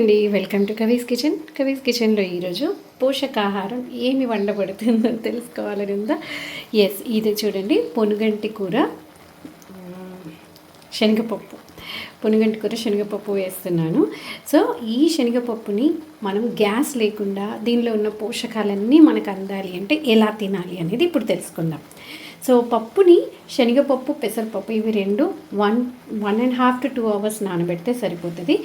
అండి welcome to Kavi's kitchen. Kavi's కిచెన్లో ఈరోజు పోషకాహారం ఏమి వండబడుతుందో తెలుసుకోవాలని ఉందా? ఎస్ ఇది చూడండి పొనుగంటి కూర శనగపప్పు. పొనుగంటి కూర శనగపప్పు వేస్తున్నాను. సో ఈ శనగపప్పుని మనం గ్యాస్ లేకుండా దీనిలో ఉన్న పోషకాలన్నీ మనకు అందాలి అంటే ఎలా తినాలి అనేది ఇప్పుడు తెలుసుకుందాం. సో పప్పుని శనగపప్పు పెసరపప్పు ఇవి రెండు one one and half to two hours నానబెడితే సరిపోతుంది.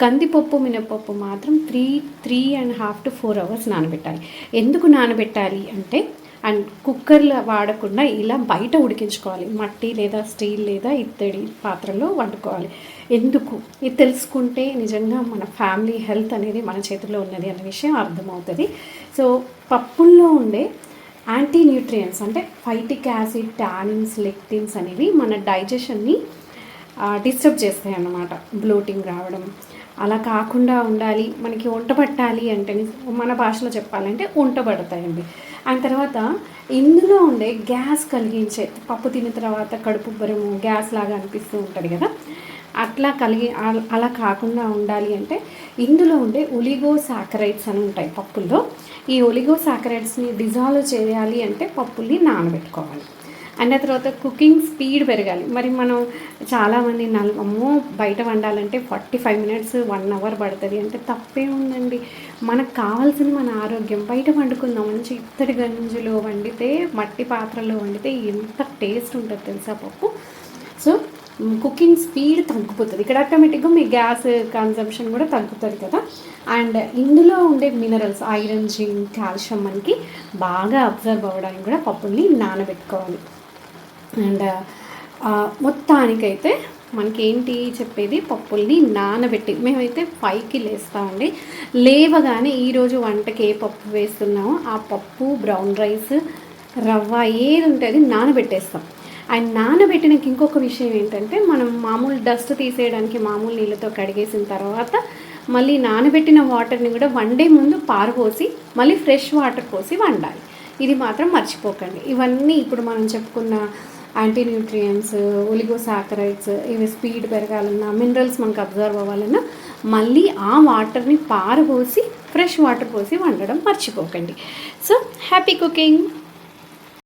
కందిపప్పు మినపప్పు మాత్రం three three and half to four hours నానబెట్టాలి. ఎందుకు నానబెట్టాలి అంటే అండ్ కుక్కర్లో వాడకుండా ఇలా బయట ఉడికించుకోవాలి. మట్టి లేదా స్టీల్ లేదా ఇత్తడి పాత్రలో వండుకోవాలి. ఎందుకు? ఇది తెలుసుకుంటే నిజంగా మన ఫ్యామిలీ హెల్త్ అనేది మన చేతిలో ఉన్నది అనే విషయం అర్థమవుతుంది. సో పప్పుల్లో ఉండే యాంటీ న్యూట్రియన్స్ అంటే ఫైటిక్ యాసిడ్ టానిన్స్ లెక్టిన్స్ అనేవి మన డైజెషన్ని డిస్టర్బ్ చేస్తాయి అన్నమాట. బ్లోటింగ్ రావడం. అలా కాకుండా ఉండాలి మనకి వంట పట్టాలి అంటే మన భాషలో చెప్పాలంటే వంట పడతాయండి. ఆ తర్వాత ఇందులో ఉండే గ్యాస్ కలిగించే పప్పు తిన్న తర్వాత కడుపు బరము గ్యాస్ లాగా అనిపిస్తూ ఉంటుంది కదా. అట్లా కలిగి అలా కాకుండా ఉండాలి అంటే ఇందులో ఉండే ఒలిగో సాకరైడ్స్ అని ఉంటాయి పప్పుల్లో. ఈ ఒలిగో సాకరైడ్స్ని డిజాల్వ్ చేయాలి అంటే పప్పుల్ని నానబెట్టుకోవాలి. అండ్ ఆ తర్వాత కుకింగ్ స్పీడ్ పెరగాలి. మరి మనం చాలామంది నల్ బయట వండాలంటే forty five minutes one hour పడుతుంది అంటే తప్పే ఉందండి. మనకు కావాల్సింది మన ఆరోగ్యం. బయట వండుకుందాం మంచి ఇత్తడి గంజులో వండితే మట్టి పాత్రలో వండితే ఎంత టేస్ట్ ఉంటుంది తెలుసా పప్పు? సో కుకింగ్ స్పీడ్ తగ్గిపోతుంది. ఇక్కడ ఆటోమేటిక్గా మీ గ్యాస్ కన్సంప్షన్ కూడా తగ్గుతుంది కదా. అండ్ ఇందులో ఉండే మినరల్స్ ఐరన్ జింక్ కాల్షియం మనకి బాగా అబ్జర్వ్ అవ్వడానికి కూడా పప్పుల్ని నానబెట్టుకోవాలి. అండ్ మొత్తానికైతే మనకి ఏంటి చెప్పేది? పప్పుల్ని నానబెట్టి మేమైతే పైకి లేస్తామండి. లేవగానే ఈరోజు వంటకి ఏ పప్పు వేస్తున్నామో ఆ పప్పు బ్రౌన్ రైస్ రవ్వ ఏది ఉంటే అది నానబెట్టేస్తాం. అండ్ నానబెట్టినకి ఇంకొక విషయం ఏంటంటే మనం మామూలు డస్ట్ తీసేయడానికి మామూలు నీళ్ళతో కడిగేసిన తర్వాత మళ్ళీ నానబెట్టిన వాటర్ని కూడా వండే ముందు పారపోసి మళ్ళీ ఫ్రెష్ వాటర్ పోసి వండాలి. ఇది మాత్రం మర్చిపోకండి. ఇవన్నీ ఇప్పుడు మనం చెప్పుకున్న యాంటీ న్యూట్రియన్స్ ఒలిగోసాకరైడ్స్ ఇవి స్పీడ్ పెరగాలన్నా మినరల్స్ మనకు అబ్జర్వ్ అవ్వాలన్నా మళ్ళీ ఆ వాటర్ని పారబోసి ఫ్రెష్ వాటర్ పోసి వండడం మర్చిపోకండి. So happy cooking!